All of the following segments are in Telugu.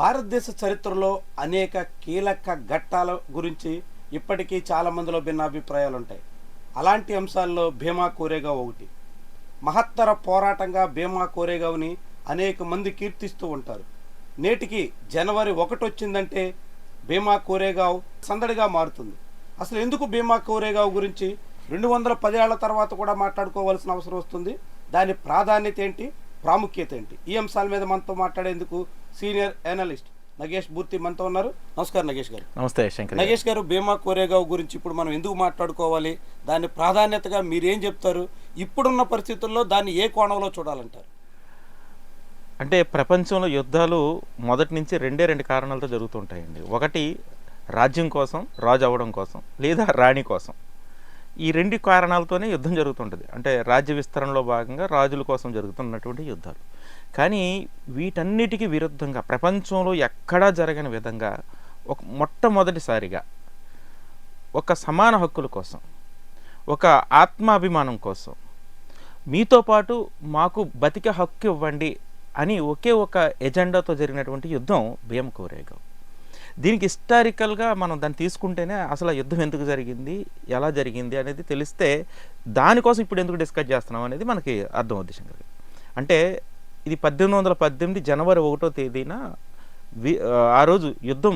భారతదేశ చరిత్రలో అనేక కీలక ఘట్టాల గురించి ఇప్పటికీ చాలా మందిలో భిన్నాభిప్రాయాలు ఉంటాయి అలాంటి అంశాల్లో భీమా కోరేగావ్ ఒకటి. మహత్తర పోరాటంగా భీమా కోరేగావ్ని అనేక మంది కీర్తిస్తూ ఉంటారు. నేటికి జనవరి ఒకటి వచ్చిందంటే భీమా కోరేగావ్ సందడిగా మారుతుంది. అసలు ఎందుకు భీమా కోరేగావ్ గురించి రెండు వందల పదేళ్ళ తర్వాత కూడా మాట్లాడుకోవాల్సిన అవసరం వస్తుంది? దాని ప్రాధాన్యత ఏంటి? ప్రాముఖ్యత ఏంటి? ఈ అంశాల మీద మనతో మాట్లాడేందుకు సీనియర్ అనలిస్ట్ నగేష్ మూర్తి మనతో ఉన్నారు. నమస్కారం నగేష్ గారు. నమస్తే శంకర్. నగేష్ గారు భీమా కోరేగావ్ గురించి ఇప్పుడు మనం ఎందుకు మాట్లాడుకోవాలి? దాని ప్రాధాన్యతగా మీరేం చెప్తారు? ఇప్పుడున్న పరిస్థితుల్లో దాన్ని ఏ కోణంలో చూడాలంటారు? అంటే ప్రపంచంలో యుద్ధాలు మొదటి నుంచి రెండే రెండు కారణాలతో జరుగుతుంటాయండి. ఒకటి రాజ్యం కోసం రాజు అవ్వడం కోసం లేదా రాణి కోసం. ఈ రెండు కారణాలతోనే యుద్ధం జరుగుతుంటుంది. అంటే రాజ్య విస్తరణలో భాగంగా రాజుల కోసం జరుగుతున్నటువంటి యుద్ధాలు. కానీ వీటన్నిటికీ విరుద్ధంగా ప్రపంచంలో ఎక్కడా జరగని విధంగా ఒక మొట్టమొదటిసారిగా ఒక సమాన హక్కుల కోసం ఒక ఆత్మాభిమానం కోసం మీతో పాటు మాకు బతికే హక్కు ఇవ్వండి అని ఒకే ఒక ఎజెండాతో జరిగినటువంటి యుద్ధం భీమ కోరేగావ్ దీనికి హిస్టారికల్గా మనం దాన్ని తీసుకుంటేనే అసలు యుద్ధం ఎందుకు జరిగింది ఎలా జరిగింది అనేది తెలిస్తే దానికోసం ఇప్పుడు ఎందుకు డిస్కస్ చేస్తున్నాం అనేది మనకి అర్థమవుద్ది శంకర్ అంటే ఇది పద్దెనిమిది వందల పద్దెనిమిది జనవరి ఒకటో తేదీన వి ఆ రోజు యుద్ధం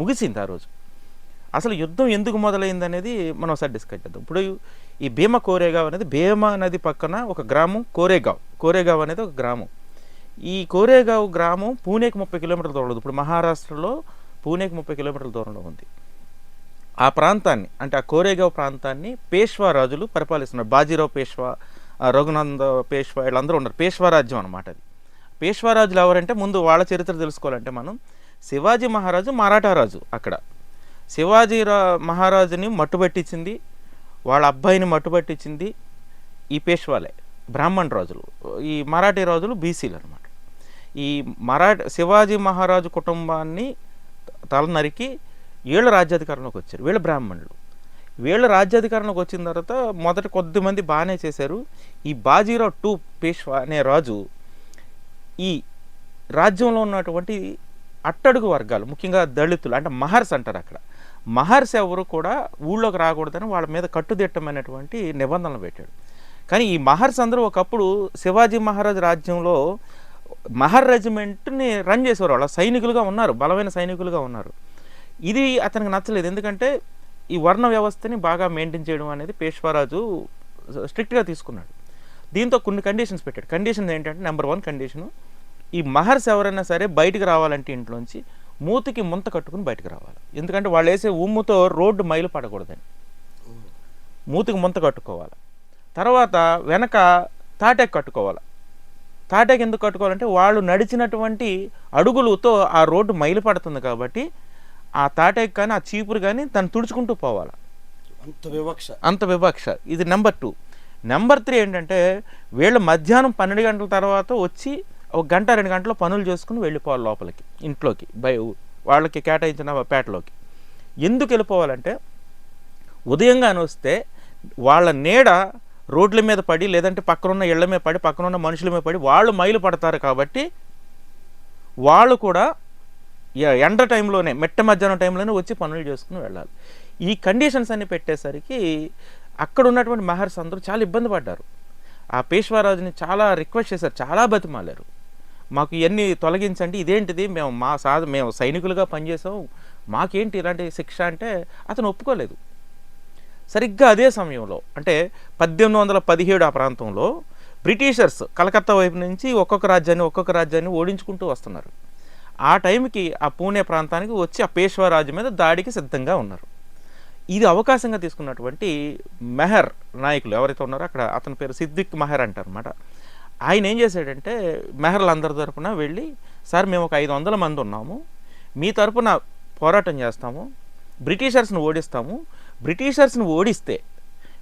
ముగిసింది ఆ రోజు. అసలు యుద్ధం ఎందుకు మొదలైంది అనేది మనం ఒకసారి డిస్కస్ చేద్దాం. ఇప్పుడు ఈ భీమ కోరేగావ్ అనేది భీమ నది పక్కన ఒక గ్రామం కోరేగావ్. కోరేగావ్ అనేది ఒక గ్రామం. ఈ కోరేగావ్ గ్రామం పూణేకి ముప్పై కిలోమీటర్ల దూరంలో ఇప్పుడు మహారాష్ట్రలో పూణేకి ముప్పై కిలోమీటర్ల దూరంలో ఉంది. ఆ ప్రాంతాన్ని అంటే ఆ కోరేగావ్ ప్రాంతాన్ని పేష్వా రాజులు పరిపాలిస్తున్నారు. బాజీరావు పేష్వా రఘునంద పేష్వా వీళ్ళందరూ ఉన్నారు. పేష్వా రాజ్యం అనమాట అది. పేష్వా రాజులు ఎవరంటే ముందు వాళ్ళ చరిత్ర తెలుసుకోవాలంటే మనం శివాజీ మహారాజు మరాఠా రాజు అక్కడ. శివాజీ రా మహారాజుని మట్టుబట్టించింది వాళ్ళ అబ్బాయిని మట్టుబట్టించింది ఈ పేష్వాలే బ్రాహ్మణ్ రాజులు. ఈ మరాఠీ రాజులు బీసీలు అనమాట ఈ మరాఠ శివాజీ మహారాజు కుటుంబాన్ని తల నరికి వీళ్ళ రాజ్యాధికారంలోకి వచ్చారు వీళ్ళ బ్రాహ్మణులు. వీళ్ళ రాజ్యాధికారంలోకి వచ్చిన తర్వాత మొదట కొద్దిమంది బాగానే చేశారు. ఈ బాజీరావు టూ పేష్వా అనే రాజు ఈ రాజ్యంలో ఉన్నటువంటి అట్టడుగు వర్గాలు ముఖ్యంగా దళితులు అంటే మహర్స్ అంటారు అక్కడ. మహర్స్ ఎవరు కూడా ఊళ్ళోకి రాకూడదని వాళ్ళ మీద కట్టుదిట్టమైనటువంటి నిబంధనలు పెట్టాడు. కానీ ఈ మహర్స్ అందరూ ఒకప్పుడు శివాజీ మహారాజ్ రాజ్యంలో మహర్ రెజిమెంట్ని రన్ చేసేవారు. వాళ్ళ సైనికులుగా ఉన్నారు. బలమైన సైనికులుగా ఉన్నారు. ఇది అతనికి నచ్చలేదు. ఎందుకంటే ఈ వర్ణ వ్యవస్థని బాగా మెయింటైన్ చేయడం అనేది పేష్వారాజు స్ట్రిక్ట్గా తీసుకున్నాడు. దీంతో కొన్ని కండిషన్స్ పెట్టాడు. కండిషన్ ఏంటంటే నెంబర్ వన్ కండిషను ఈ మహర్స్ ఎవరైనా సరే బయటికి రావాలంటే ఇంట్లోంచి మూతికి ముంత కట్టుకుని బయటకు రావాలి. ఎందుకంటే వాళ్ళు వేసే ఉమ్ముతో రోడ్డు మైలు పడకూడదని. మూతికి ముంత కట్టుకోవాలి. తర్వాత వెనక తాటెక్ కట్టుకోవాలి. తాటెక్ ఎందుకు కట్టుకోవాలంటే వాళ్ళు నడిచినటువంటి అడుగులతో ఆ రోడ్డు మైలు పడుతుంది కాబట్టి ఆ తాటెక్ కానీ ఆ చీపురు కానీ దాన్ని తుడుచుకుంటూ పోవాలి. అంత వివక్ష. అంత వివక్ష. ఇది నెంబర్ టూ. నెంబర్ త్రీ ఏంటంటే వీళ్ళు మధ్యాహ్నం పన్నెండు గంటల తర్వాత వచ్చి ఒక గంట రెండు గంటలు పనులు చేసుకుని వెళ్ళిపోవాలి లోపలికి ఇంట్లోకి బై వాళ్ళకి కేటాయించిన పేటలోకి. ఎందుకు వెళ్ళిపోవాలంటే ఉదయంగానే వస్తే వాళ్ళ నీడ రోడ్ల మీద పడి లేదంటే పక్కనున్న ఇళ్ళ మీద పడి పక్కనున్న మనుషుల మీద పడి వాళ్ళు మైలు పడతారు కాబట్టి వాళ్ళు కూడా ఎ- ఎండ టైంలోనే మెట్ట మధ్యాహ్నం టైంలోనే వచ్చి పనులు చేసుకుని వెళ్ళాలి. ఈ కండిషన్స్ అన్ని పెట్టేసరికి అక్కడ ఉన్నటువంటి మహర్స్ అందరూ చాలా ఇబ్బంది పడ్డారు. ఆ పేష్వారాజుని చాలా రిక్వెస్ట్ చేశారు చాలా బతిమాలారు. మాకు ఇవన్నీ తొలగించండి ఇదేంటిది? మేము మా సా మేము సైనికులుగా పనిచేసాం. మాకేంటి ఇలాంటి శిక్ష అంటే అతను ఒప్పుకోలేదు. సరిగ్గా అదే సమయంలో అంటే పద్దెనిమిది వందల పదిహేడు ఆ ప్రాంతంలో బ్రిటిషర్స్ కలకత్తా వైపు నుంచి ఒక్కొక్క రాజ్యాన్ని ఒక్కొక్క రాజ్యాన్ని ఓడించుకుంటూ వస్తున్నారు. ఆ టైంకి ఆ పూణే ప్రాంతానికి వచ్చి ఆ పేష్వా రాజు మీద దాడికి సిద్ధంగా ఉన్నారు. ఇది అవకాశంగా తీసుకున్నటువంటి మెహర్ నాయకులు ఎవరైతే ఉన్నారో అక్కడ అతని పేరు సిద్దిక్ మెహర్ అంటారనమాట ఆయన ఏం చేశాడంటే మెహర్లు అందరి తరపున వెళ్ళి సార్ మేము ఒక ఐదు వందల మంది ఉన్నాము మీ తరపున పోరాటం చేస్తాము బ్రిటిషర్స్ని ఓడిస్తాము బ్రిటిషర్స్ని ఓడిస్తే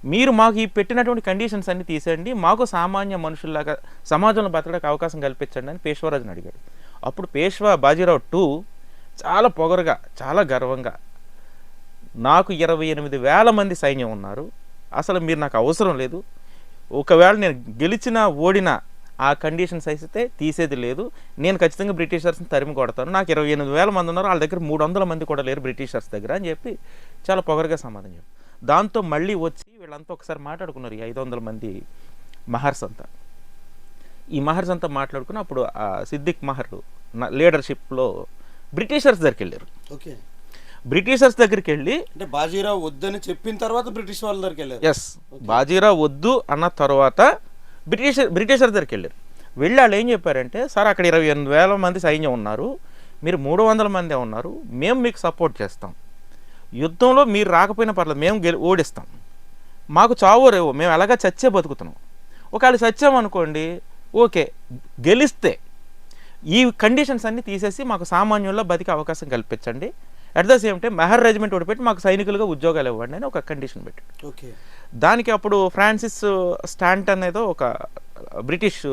మీరు మాకు ఈ పెట్టినటువంటి కండిషన్స్ అన్ని తీసేయండి మాకు సామాన్య మనుషుల్లాగా సమాజంలో బతకడానికి అవకాశం కల్పించండి అని పేష్వారాజుని అడిగాడు. అప్పుడు పేష్వా బాజీరావు టూ చాలా పొగరుగా చాలా గర్వంగా నాకు ఇరవై ఎనిమిది వేల మంది సైన్యం ఉన్నారు అసలు మీరు నాకు అవసరం లేదు. ఒకవేళ నేను గెలిచినా ఓడినా ఆ కండిషన్స్ అయితే తీసేది లేదు. నేను ఖచ్చితంగా బ్రిటిషర్స్ని తరిమి కొడతాను. నాకు ఇరవై ఎనిమిది వేల మంది ఉన్నారు. వాళ్ళ దగ్గర మూడు వందల మంది కూడా లేరు బ్రిటిషర్స్ దగ్గర అని చెప్పి చాలా పొగరుగా సమాధానం చెప్పి దాంతో మళ్ళీ వచ్చి వీళ్ళంతా ఒకసారి మాట్లాడుకున్నారు ఈ ఐదు వందల మంది మహర్స్ అంతా. ఈ మహర్స్ అంతా మాట్లాడుకుని అప్పుడు ఆ సిద్దిక్ మహర్ లీడర్షిప్లో బ్రిటిషర్స్ దగ్గరికి వెళ్ళారు. ఓకే. బ్రిటిషర్స్ దగ్గరికి వెళ్ళి అంటే బాజీరావు వద్దని చెప్పిన తర్వాత బ్రిటిష్ వాళ్ళ దగ్గరికి వెళ్ళారు. ఎస్ బాజీరావు వద్దు అన్న తర్వాత బ్రిటిష్ బ్రిటిషర్ దగ్గరికి వెళ్ళారు. వెళ్ళి వాళ్ళు ఏం చెప్పారంటే సార్ అక్కడ ఇరవై ఎనిమిది వేల మంది సైన్యం ఉన్నారు. మీరు మూడు వందల మందే ఉన్నారు. మేము మీకు సపోర్ట్ చేస్తాం. యుద్ధంలో మీరు రాకపోయినా పర్లేదు మేము గెలి ఓడిస్తాం. మాకు చావో రేవో. మేము ఎలాగా చచ్చే బతుకుతున్నాం. ఒకవేళ చచ్చామనుకోండి ఓకే గెలిస్తే ఈ కండిషన్స్ అన్నీ తీసేసి మాకు సామాన్యుల్లో బతికే అవకాశం కల్పించండి. At the same time Mahar regiment ఒకటి పెట్టి మాకు సైనికులుగా ఉద్యోగాలు ఇవ్వండి అని ఒక కండిషన్ పెట్టాడు. ఓకే దానికి అప్పుడు ఫ్రాన్సిస్ స్టాంట్ అనేదో ఒక బ్రిటిష్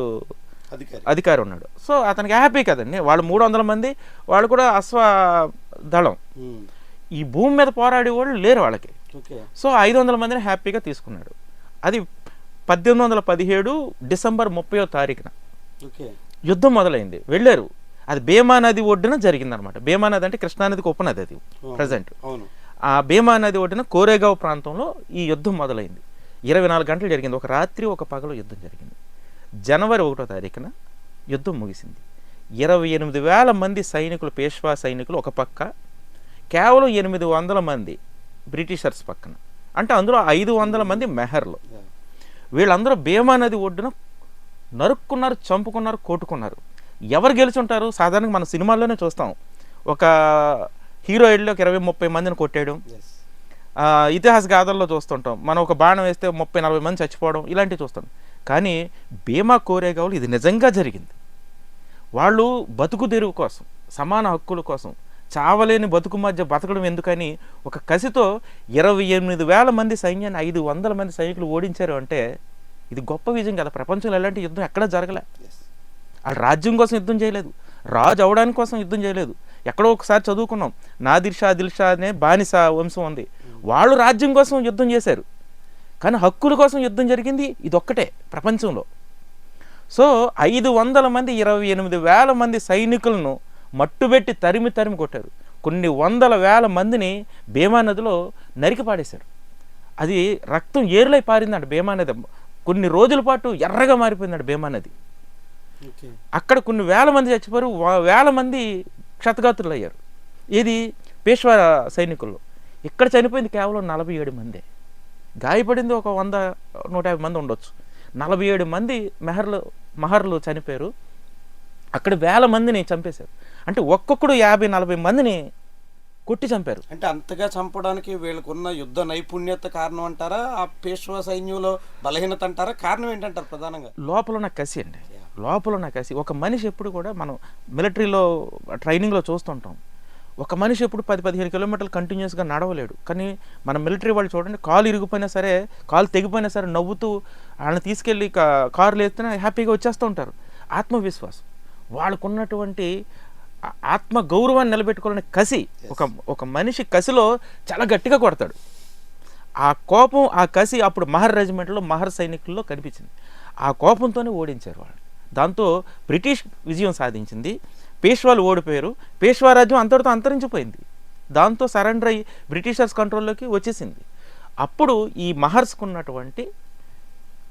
అధికారి. ఉన్నాడు. సో అతనికి హ్యాపీ కదండి. వాళ్ళు మూడు వందల మంది వాళ్ళు కూడా అశ్వ దళం. ఉమ్. ఈ భూమి మీద పోరాడే వాళ్ళు లేరు వాళ్ళకి. సో ఐదు వందల మందిని హ్యాపీగా తీసుకున్నాడు. అది పద్దెనిమిది వందల పదిహేడు డిసెంబర్ ముప్పయో తారీఖున ఓకే యుద్ధం మొదలైంది. వెళ్ళారు. అది భీమా నది ఒడ్డున జరిగిందనమాట భీమా నది అంటే కృష్ణానదికి ఉపనది అది ప్రజెంట్ ఆ భీమా నది ఒడ్డున కోరేగావ్ ప్రాంతంలో ఈ యుద్ధం మొదలైంది. ఇరవై నాలుగు గంటలు జరిగింది. ఒక రాత్రి ఒక పగలు యుద్ధం జరిగింది. జనవరి ఒకటో తారీఖున యుద్ధం ముగిసింది. ఇరవై ఎనిమిది వేల మంది సైనికులు పేష్వా సైనికులు ఒక పక్క కేవలం ఎనిమిది వందల మంది బ్రిటిషర్స్ పక్కన. అంటే అందులో ఐదు వందల మంది మెహర్లు. వీళ్ళందరూ భీమా నది ఒడ్డున నరుక్కున్నారు చంపుకున్నారు కొట్టుకున్నారు. ఎవరు గెలుచుంటారు? సాధారణంగా మన సినిమాల్లోనే చూస్తాం. ఒక హీరో వెళ్ళి ఒక ఇరవై ముప్పై మందిని కొట్టేయడం ఇతిహాస గాథల్లో చూస్తుంటాం. మనం ఒక బాణం వేస్తే ముప్పై నలభై మంది చచ్చిపోవడం ఇలాంటివి చూస్తాం. కానీ భీమా కోరేగావులు ఇది నిజంగా జరిగింది. వాళ్ళు బతుకు తెరువు కోసం సమాన హక్కుల కోసం చావలేని బతుకు మధ్య బతకడం ఎందుకని ఒక కసితో ఇరవై ఎనిమిది వేల మంది సైన్యాన్ని ఐదు వందల మంది సైనికులు ఓడించారు అంటే ఇది గొప్ప విజయం కదా. ప్రపంచంలో ఎలాంటి యుద్ధం ఎక్కడా జరగలే. వాళ్ళు రాజ్యం కోసం యుద్ధం చేయలేదు. రాజు అవడానికి కోసం యుద్ధం చేయలేదు. ఎక్కడో ఒకసారి చదువుకున్నాం. నాదిర్ షా దిల్ షా అనే బానిస వంశం ఉంది. వాళ్ళు రాజ్యం కోసం యుద్ధం చేశారు. కానీ హక్కుల కోసం యుద్ధం జరిగింది ఇది ఒక్కటే ప్రపంచంలో. సో ఐదు వందల మంది ఇరవై ఎనిమిది వేల మంది సైనికులను మట్టుబెట్టి తరిమి తరిమి కొట్టారు. కొన్ని వందల వేల మందిని భీమా నదిలో నరికి పాడేశారు అది రక్తం ఏరులై పారిందంట భీమా నది. కొన్ని రోజుల పాటు ఎర్రగా మారిపోయిందంట భీమా నది. అక్కడ కొన్ని వేల మంది చచ్చిపోయారు వేల మంది క్షతగాత్రులు అయ్యారు ఇది పేష్వా సైనికుల్లో. ఇక్కడ చనిపోయింది కేవలం నలభై ఏడు మందే. గాయపడింది ఒక వంద నూట యాభై మంది ఉండొచ్చు. నలభై ఏడు మంది మెహర్లు మహర్లు చనిపోయారు. అక్కడ వేల మందిని చంపేశారు. అంటే ఒక్కొక్కడు యాభై నలభై మందిని కొట్టి చంపారు. అంటే అంతగా చంపడానికి వీళ్ళకున్న యుద్ధ నైపుణ్యత కారణం అంటారా? ఆ పేష్వా సైన్యంలో బలహీనత అంటారా? కారణం ఏంటంటారు ప్రధానంగా? లోపల ఉన్న కసి అండి. లోపల ఉన్న కసి ఒక మనిషి ఎప్పుడు కూడా మనం మిలిటరీలో ట్రైనింగ్లో చూస్తుంటాం. ఒక మనిషి ఎప్పుడు పది పదిహేను కిలోమీటర్లు కంటిన్యూస్గా నడవలేడు. కానీ మన మిలిటరీ వాళ్ళు చూడండి కాలు ఇరిగిపోయినా సరే కాలు తెగిపోయినా సరే నవ్వుతూ వాళ్ళని తీసుకెళ్ళి కా- కారులో ఎత్తున హ్యాపీగా వచ్చేస్తూ ఉంటారు. ఆత్మవిశ్వాసం. వాళ్ళకున్నటువంటి ఆత్మ గౌరవాన్ని నిలబెట్టుకోవాలని కసి ఒక ఒక మనిషి కసిలో చాలా గట్టిగా కొడతాడు. ఆ కోపం ఆ కసి అప్పుడు మహర్ రెజిమెంట్లో మహర్ సైనికుల్లో కనిపించింది. ఆ కోపంతోనే ఓడించారు వాళ్ళు. దాంతో బ్రిటిష్ విజయం సాధించింది. పేష్వాలు ఓడిపోయారు. పేష్వా రాజ్యం అంతటితో అంతరించిపోయింది. దాంతో సరెండర్ అయ్యి బ్రిటిషర్స్ కంట్రోల్లోకి వచ్చేసింది. అప్పుడు ఈ మహర్స్కున్నటువంటి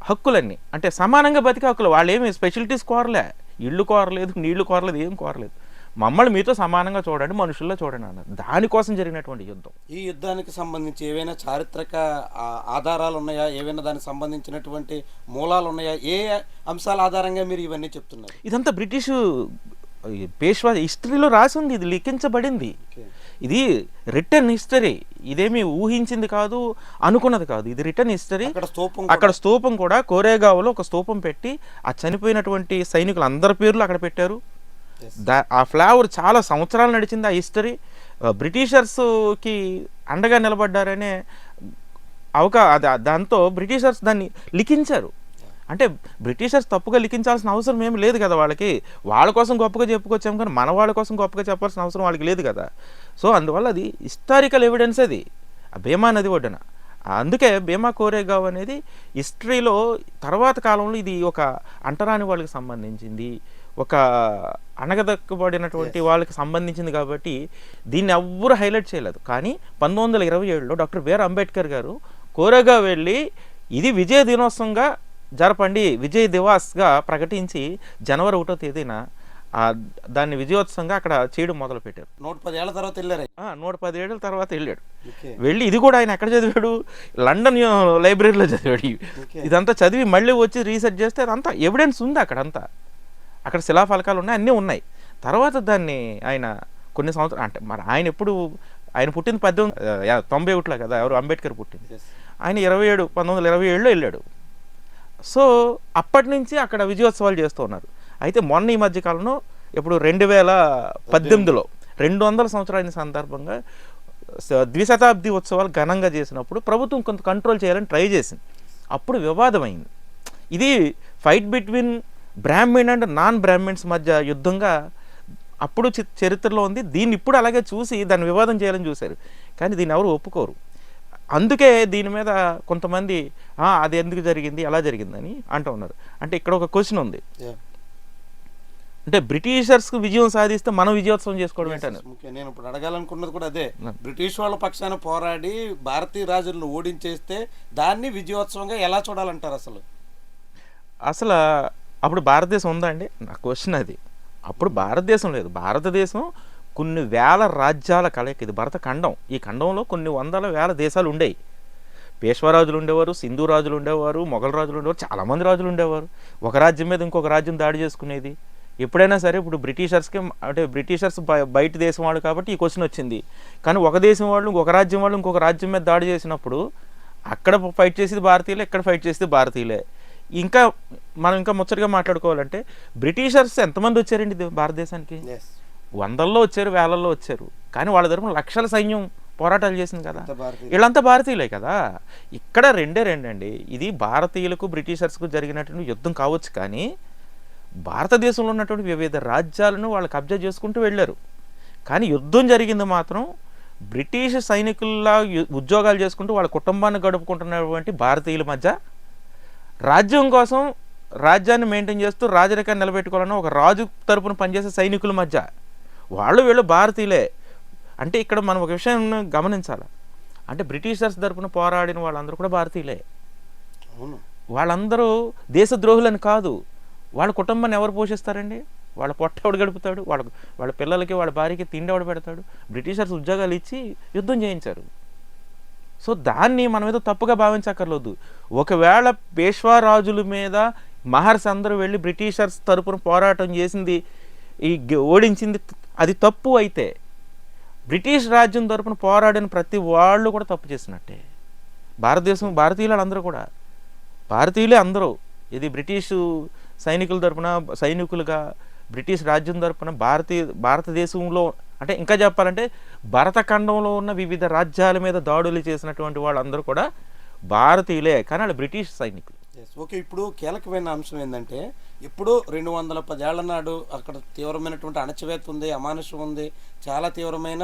హక్కులన్నీ అంటే సమానంగా బతికే హక్కులు వాళ్ళు ఏమి స్పెషలిటీస్ కోరలే. ఇళ్ళు కోరలేదు నీళ్ళు కోరలేదు ఏం కోరలేదు. మమ్మల్ని మీతో సమానంగా చూడండి మనుషుల్లో చూడండి అన్నారు. దానికోసం జరిగినటువంటి యుద్ధం. ఈ యుద్ధానికి సంబంధించి ఏవైనా చారిత్రక ఆధారాలు ఉన్నాయా ఏవైనా దానికి సంబంధించినటువంటి మూలాలు ఉన్నాయా ఏ అంశాల ఆధారంగా మీరు ఇవన్నీ చెప్తున్నారు? ఇదంతా బ్రిటిష్ పేష్వా హిస్టరీలో రాసి ఉంది ఇది లిఖించబడింది. ఇది రిటర్న్ హిస్టరీ ఇదేమి ఊహించింది కాదు అనుకున్నది కాదు. ఇది రిటర్న్ హిస్టరీ అక్కడ స్తూపం కూడా. కోరేగావ్లో ఒక స్తూపం పెట్టి ఆ చనిపోయినటువంటి సైనికులు అందరి పేర్లు అక్కడ పెట్టారు. దా ఆ ఫ్లేవర్ చాలా సంవత్సరాలు నడిచింది ఆ హిస్టరీ. బ్రిటిషర్స్కి అండగా నిలబడ్డారనే అవకా దాంతో బ్రిటిషర్స్ దాన్ని లిఖించారు. అంటే బ్రిటిషర్స్ తప్పుగా లిఖించాల్సిన అవసరం ఏమి లేదు కదా వాళ్ళకి. వాళ్ళ కోసం గొప్పగా చెప్పుకొచ్చాం కానీ మన వాళ్ళ కోసం గొప్పగా చెప్పాల్సిన అవసరం వాళ్ళకి లేదు కదా. సో అందువల్ల అది హిస్టారికల్ ఎవిడెన్స్ అది. ఆ భీమా నది ఒడ్డున. అందుకే భీమా కోరేగావ్ అనేది హిస్టరీలో తర్వాత కాలంలో ఇది ఒక అంటరాని వాళ్ళకి సంబంధించింది. ఒక అణగదక్కబడినటువంటి వాళ్ళకి సంబంధించింది కాబట్టి దీన్ని ఎవ్వరు హైలైట్ చేయలేదు. కానీ పంతొమ్మిది వందల ఇరవై ఏడులో డాక్టర్ బిఆర్ అంబేద్కర్ గారు కోరేగా వెళ్ళి ఇది విజయ దినోత్సవంగా జరపండి విజయ్ దివాస్గా ప్రకటించి జనవరి ఒకటో తేదీన ఆ దాన్ని విజయోత్సవంగా అక్కడ చేయడం మొదలుపెట్టారు. నూట పది ఏళ్ళ తర్వాత వెళ్ళారు నూట పదేళ్ళ తర్వాత వెళ్ళాడు. వెళ్ళి ఇది కూడా ఆయన ఎక్కడ చదివాడు? లండన్ లైబ్రరీలో చదివాడు. ఇదంతా చదివి మళ్ళీ వచ్చి రీసెర్చ్ చేస్తే అదంతా ఎవిడెన్స్ ఉంది అక్కడ అంతా అక్కడ శిలాఫలకాలు ఉన్నాయి అన్నీ ఉన్నాయి. తర్వాత దాన్ని ఆయన కొన్ని సంవత్సరాలు అంటే మరి ఆయన ఎప్పుడు ఆయన పుట్టింది పద్దెనిమిది తొంభై ఒకటిలో కదా ఎవరు? అంబేద్కర్ పుట్టింది. ఆయన ఇరవై ఏడు పంతొమ్మిది వందల ఇరవై ఏడులో వెళ్ళాడు. సో అప్పటి నుంచి అక్కడ విజయోత్సవాలు చేస్తూ ఉన్నారు. అయితే మొన్న ఈ మధ్య కాలంలో ఇప్పుడు రెండు వేల పద్దెనిమిదిలో రెండు వందల సంవత్సరాల సందర్భంగా ద్విశతాబ్ది ఉత్సవాలు ఘనంగా చేసినప్పుడు ప్రభుత్వం కొంత కంట్రోల్ చేయాలని ట్రై చేసింది. అప్పుడు వివాదం అయింది ఇది fight between Brahmin and non Brahmins మధ్య యుద్ధంగా అప్పుడు చరిత్రలో ఉంది. దీన్ని ఇప్పుడు అలాగే చూసి దాన్ని వివాదం చేయాలని చూశారు. కానీ దీన్ని ఎవరు ఒప్పుకోరు. అందుకే దీని మీద కొంతమంది "ఆ, అది ఎందుకు జరిగింది? ఎలా జరిగిందని అంటూ ఉన్నారు. అంటే ఇక్కడ ఒక క్వశ్చన్ ఉంది. అంటే బ్రిటిషర్స్కి విజయం సాధిస్తే మనం విజయోత్సవం చేసుకోవడం ఏంటని. నేను ఇప్పుడు అడగాలనుకున్నది కూడా అదే. బ్రిటిష్ వాళ్ళ పక్షాన పోరాడి భారతీయ రాజులను ఓడించేస్తే దాన్ని విజయోత్సవంగా ఎలా చూడాలంటారు అసలు? అసలు అప్పుడు భారతదేశం ఉందా అండి? నా క్వశ్చన్ అది. అప్పుడు భారతదేశం లేదు. భారతదేశం కొన్ని వేల రాజ్యాల కలయిక. ఇది భరత ఖండం. ఈ ఖండంలో కొన్ని వందల వేల దేశాలు ఉండేవి పేష్వరాజులు ఉండేవారు సింధు రాజులు ఉండేవారు మొఘల్ రాజులు ఉండేవారు చాలామంది రాజులు ఉండేవారు. ఒక రాజ్యం మీద ఇంకొక రాజ్యం దాడి చేసుకునేది. ఎప్పుడైనా సరే ఇప్పుడు బ్రిటిషర్స్కి అంటే బ్రిటిషర్స్ బయ- బయట దేశం వాళ్ళు కాబట్టి ఈ క్వశ్చన్ వచ్చింది. కానీ ఒక దేశం వాళ్ళు ఇంకొక రాజ్యం వాళ్ళు ఇంకొక రాజ్యం మీద దాడి చేసినప్పుడు అక్కడ ఫైట్ చేసేది భారతీయులే ఇక్కడ ఫైట్ చేసేది భారతీయులే. ఇంకా మనం ఇంకా ముచ్చటగా మాట్లాడుకోవాలంటే బ్రిటిషర్స్ ఎంతమంది వచ్చారండి భారతదేశానికి? వందల్లో వచ్చారు వేలల్లో వచ్చారు. కానీ వాళ్ళ తరపున లక్షల సైన్యం పోరాటాలు చేసింది కదా. వీళ్ళంతా భారతీయులే కదా. ఇక్కడ రెండే రెండండి. ఇది భారతీయులకు బ్రిటిషర్స్కు జరిగినటువంటి యుద్ధం కావచ్చు కానీ భారతదేశంలో ఉన్నటువంటి వివిధ రాజ్యాలను వాళ్ళు కబ్జా చేసుకుంటూ వెళ్ళారు. కానీ యుద్ధం జరిగింది మాత్రం బ్రిటిష్ సైనికుల్లా ఉద్యోగాలు చేసుకుంటూ వాళ్ళ కుటుంబాన్ని గడుపుకుంటున్నటువంటి భారతీయుల మధ్య రాజ్యం కోసం రాజ్యాన్ని మెయింటైన్ చేస్తూ రాజరికాన్ని నిలబెట్టుకోవాలన్న ఒక రాజు తరపున పనిచేసే సైనికుల మధ్య వాళ్ళు వీళ్ళు భారతీయులే. అంటే ఇక్కడ మనం ఒక విషయం గమనించాలి. అంటే బ్రిటిషర్స్ తరపున పోరాడిన వాళ్ళందరూ కూడా భారతీయులే. వాళ్ళందరూ దేశద్రోహులని కాదు. వాళ్ళ కుటుంబాన్ని ఎవరు పోషిస్తారండి? వాళ్ళ పొట్ట ఎవడు గడుపుతాడు? వాళ్ళ వాళ్ళ పిల్లలకి వాళ్ళ భార్యకి తిండి ఎవడు పెడతాడు? బ్రిటిషర్స్ ఉద్యోగాలు ఇచ్చి యుద్ధం చేయించారు. సో దాన్ని మనం ఏదో తప్పుగా భావించక్కర్లేదు. ఒకవేళ పేష్వా రాజుల మీద మహర్స్ అందరూ వెళ్ళి బ్రిటిషర్స్ తరపున పోరాటం చేసింది ఈ ఓడించింది అది తప్పు అయితే బ్రిటిష్ రాజ్యం తరపున పోరాడిన ప్రతి వాళ్ళు కూడా తప్పు చేసినట్టే. భారతదేశం భారతీయులు అందరూ కూడా. భారతీయులే అందరూ. ఇది బ్రిటిష్ సైనికుల తరపున సైనికులుగా బ్రిటిష్ రాజ్యం తరపున భారతీయ భారతదేశంలో అంటే ఇంకా చెప్పాలంటే భరతఖండంలో ఉన్న వివిధ రాజ్యాల మీద దాడులు చేసినటువంటి వాళ్ళందరూ కూడా భారతీయులే కానీ వాళ్ళు బ్రిటిష్ సైనికులు. ఓకే ఇప్పుడు కీలకమైన అంశం ఏంటంటే ఇప్పుడు రెండు వందల పదేళ్ళ నాడు అక్కడ తీవ్రమైనటువంటి అణచివేత ఉంది అమానుషం ఉంది చాలా తీవ్రమైన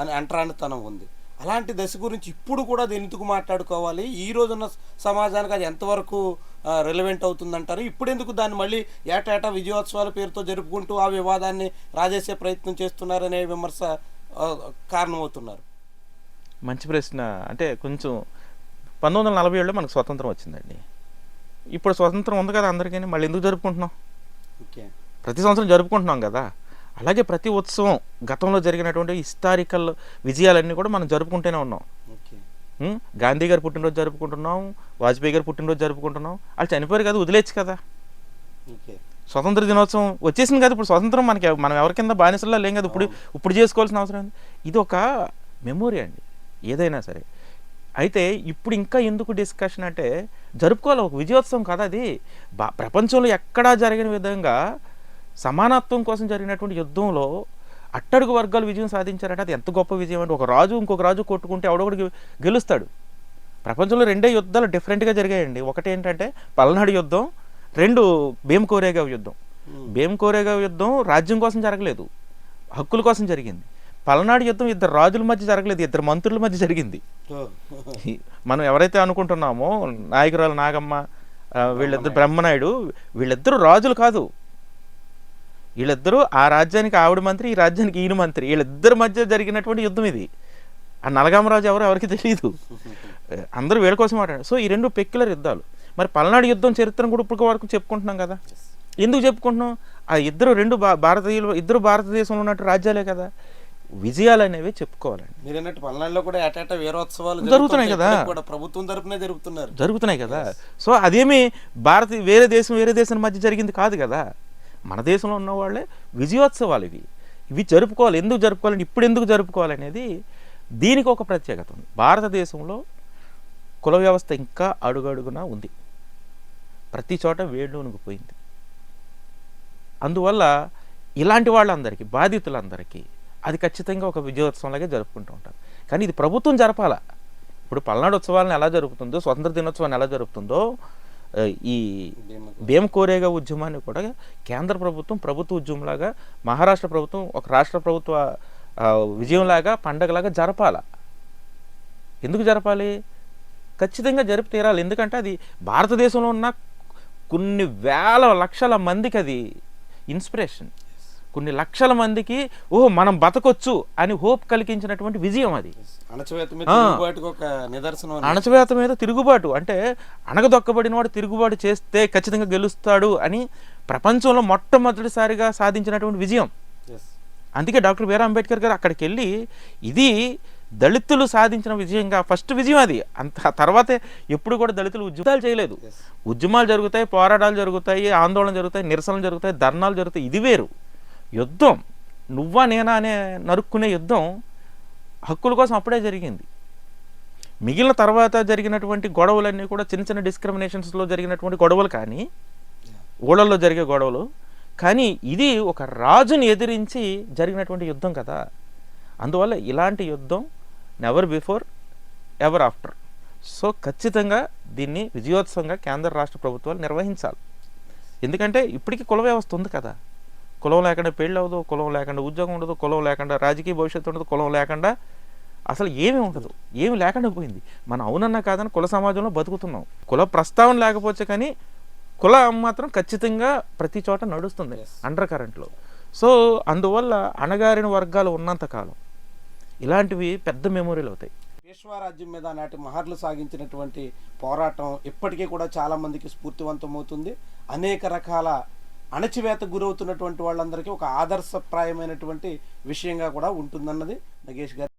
అని అంటరానితనం ఉంది. అలాంటి దశ గురించి ఇప్పుడు కూడా అది ఎందుకు మాట్లాడుకోవాలి? ఈ రోజున్న సమాజానికి అది ఎంతవరకు రిలవెంట్ అవుతుందంటారు. ఇప్పుడు ఎందుకు దాన్ని మళ్ళీ ఏటేటా విజయోత్సవాల పేరుతో జరుపుకుంటూ ఆ వివాదాన్ని రాజేసే ప్రయత్నం చేస్తున్నారనే విమర్శ కారణమవుతున్నారు? మంచి ప్రశ్న. అంటే కొంచెం పంతొమ్మిది వందల నలభై ఏడులో మనకు స్వతంత్రం వచ్చిందండి. ఇప్పుడు స్వతంత్రం ఉంది కదా అందరికీ మళ్ళీ ఎందుకు జరుపుకుంటున్నాం? ఓకే. ప్రతి సంవత్సరం జరుపుకుంటున్నాం కదా. అలాగే ప్రతి ఉత్సవం గతంలో జరిగినటువంటి హిస్టారికల్ విజయాలన్నీ కూడా మనం జరుపుకుంటూనే ఉన్నాం? గాంధీ గారు పుట్టినరోజు జరుపుకుంటున్నాం వాజ్పేయి గారు పుట్టినరోజు జరుపుకుంటున్నాం. వాళ్ళు చనిపోయారు కదా వదిలేచ్చు కదా. స్వతంత్ర దినోత్సవం వచ్చేసింది కదా ఇప్పుడు స్వతంత్రం మనకి మనం ఎవరి కింద బానిసల్లో లేం కదా ఇప్పుడు ఇప్పుడు చేసుకోవాల్సిన అవసరం ఏంది? ఇది ఒక మెమొరీ అండి ఏదైనా సరే. అయితే ఇప్పుడు ఇంకా ఎందుకు డిస్కషన్ అంటే జరుపుకోవాలి ఒక విజయోత్సవం కదా అది. ప్రపంచంలో ఎక్కడా జరిగిన విధంగా సమానత్వం కోసం జరిగినటువంటి యుద్ధంలో అట్టడుగు వర్గాలు విజయం సాధించారంటే అది ఎంత గొప్ప విజయం అంటే ఒక రాజు ఇంకొక రాజు కొట్టుకుంటే ఎవడొకడు గెలుస్తాడు. ప్రపంచంలో రెండే యుద్ధాలు డిఫరెంట్గా జరిగాయండి. ఒకటి ఏంటంటే పల్నాడు యుద్ధం రెండు భీమ్ కోరేగావ్ యుద్ధం. Hmm. భీమ్ కోరేగావ్ యుద్ధం రాజ్యం కోసం జరగలేదు. హక్కుల కోసం జరిగింది. పల్నాడు యుద్ధం ఇద్దరు రాజుల మధ్య జరగలేదు ఇద్దరు మంత్రుల మధ్య జరిగింది. మనం ఎవరైతే అనుకుంటున్నామో నాయకురాలు నాగమ్మ వీళ్ళిద్దరు బ్రహ్మనాయుడు వీళ్ళిద్దరూ రాజులు కాదు. వీళ్ళిద్దరూ ఆ రాజ్యానికి ఆవిడ మంత్రి ఈ రాజ్యానికి ఈయన మంత్రి. వీళ్ళిద్దరి మధ్య జరిగినటువంటి యుద్ధం ఇది. ఆ నలగామరాజు ఎవరో ఎవరికి తెలియదు అందరూ వీళ్ళ కోసం మాట్లాడారు. సో ఈ రెండు పెక్యులర్ యుద్ధాలు. మరి పల్నాడు యుద్ధం చరిత్రను కూడా ఇప్పుడు వరకు చెప్పుకుంటున్నాం కదా? ఎందుకు చెప్పుకుంటున్నాం? ఆ ఇద్దరు రెండు భారతీయులు ఇద్దరు భారతదేశంలో ఉన్నట్టు రాజ్యాలే కదా. విజయాలు అనేవి చెప్పుకోవాలండి. మీరు అన్నట్టు పల్నాడులో కూడా ఏటేటా వీరోత్సవాలు జరుగుతున్నాయి కదా. ప్రభుత్వం తరపునే జరుపుతున్నారు జరుగుతున్నాయి కదా. సో అదేమి భారత వేరే దేశం వేరే దేశం మధ్య జరిగింది కాదు కదా. మన దేశంలో ఉన్న వాళ్ళే విజయోత్సవాలు ఇవి. ఇవి జరుపుకోవాలి. ఎందుకు జరుపుకోవాలని ఇప్పుడు ఎందుకు జరుపుకోవాలి అనేది దీనికి ఒక ప్రత్యేకత ఉంది. భారతదేశంలో కుల వ్యవస్థ ఇంకా అడుగడుగున ఉంది. ప్రతి చోట వేళ్ళు పోయింది అందువల్ల ఇలాంటి వాళ్ళందరికీ బాధితులందరికీ అది ఖచ్చితంగా ఒక విజయోత్సవంలాగే జరుపుకుంటూ ఉంటారు. కానీ ఇది ప్రభుత్వం జరపాల. ఇప్పుడు పల్నాడు ఉత్సవాలను ఎలా జరుపుతుందో స్వతంత్ర దినోత్సవాన్ని ఎలా జరుపుతుందో ఈ భీమకోరేగా భీమ కోరేగా ఉద్యమాన్ని కూడా కేంద్ర ప్రభుత్వం ప్రభుత్వ ఉద్యమంలాగా మహారాష్ట్ర ప్రభుత్వం ఒక రాష్ట్ర ప్రభుత్వ విజయంలాగా పండగలాగా జరపాల. ఎందుకు జరపాలి? ఖచ్చితంగా జరిపి తీరాలి. ఎందుకంటే అది భారతదేశంలో ఉన్న కొన్ని వేల లక్షల మందికి అది ఇన్స్పిరేషన్. కొన్ని లక్షల మందికి ఓహో మనం బతకొచ్చు అని హోప్ కలిగించినటువంటి విజయం అది. అణచివేత మీద తిరుగుబాటు అంటే అణగదొక్కబడిన వాడు తిరుగుబాటు చేస్తే ఖచ్చితంగా గెలుస్తాడు అని ప్రపంచంలో మొట్టమొదటిసారిగా సాధించినటువంటి విజయం. అందుకే డాక్టర్ బిఆర్ అంబేద్కర్ గారు అక్కడికి వెళ్ళి ఇది దళితులు సాధించిన విజయంగా ఫస్ట్ విజయం అది. అంత తర్వాతే ఎప్పుడు కూడా దళితులు ఉద్యమాలు చేయలేదు. ఉద్యమాలు జరుగుతాయి పోరాటాలు జరుగుతాయి ఆందోళన జరుగుతాయి నిరసనలు జరుగుతాయి ధర్నాలు జరుగుతాయి ఇది వేరు. యుద్ధం నువ్వా నేనా అనే నరుక్కునే యుద్ధం హక్కుల కోసం అప్పుడే జరిగింది. మిగిలిన తర్వాత జరిగినటువంటి గొడవలన్నీ కూడా చిన్న చిన్న డిస్క్రిమినేషన్స్లో జరిగినటువంటి గొడవలు కానీ ఊళ్ళల్లో జరిగే గొడవలు కానీ ఇది ఒక రాజుని ఎదిరించి జరిగినటువంటి యుద్ధం కదా. అందువల్ల ఇలాంటి యుద్ధం never before ever after so ఖచ్చితంగా దీన్ని విజయోత్సవంగా కేంద్ర రాష్ట్ర ప్రభుత్వాలు నిర్వహించాలి. ఎందుకంటే ఇప్పటికీ కుల వ్యవస్థ ఉంది కదా. కులం లేకుండా పెళ్ళి అవ్వదు కులం లేకుండా ఉద్యోగం ఉండదు కులం లేకుండా రాజకీయ భవిష్యత్తు ఉండదు కులం లేకుండా అసలు ఏమీ ఉండదు ఏమి లేకుండా పోయింది. మనం అవునన్నా కాదని కుల సమాజంలో బతుకుతున్నాం. కుల ప్రస్తావన లేకపోతే కానీ కులం మాత్రం ఖచ్చితంగా ప్రతి చోట నడుస్తుంది. అండర్ కరెంట్లో సో అందువల్ల అణగారిన వర్గాలు ఉన్నంత కాలం ఇలాంటివి పెద్ద మెమొరీలు అవుతాయి. పేష్వారాజ్యం మీద నాటి మహర్లు సాగించినటువంటి పోరాటం ఇప్పటికీ కూడా చాలా మందికి స్ఫూర్తివంతమవుతుంది అనేక రకాల అణచివేత గురవుతున్నటువంటి వాళ్ళందరికీ ఒక ఆదర్శప్రాయమైనటువంటి విషయంగా కూడా ఉంటుందన్నది నగేష్ గారు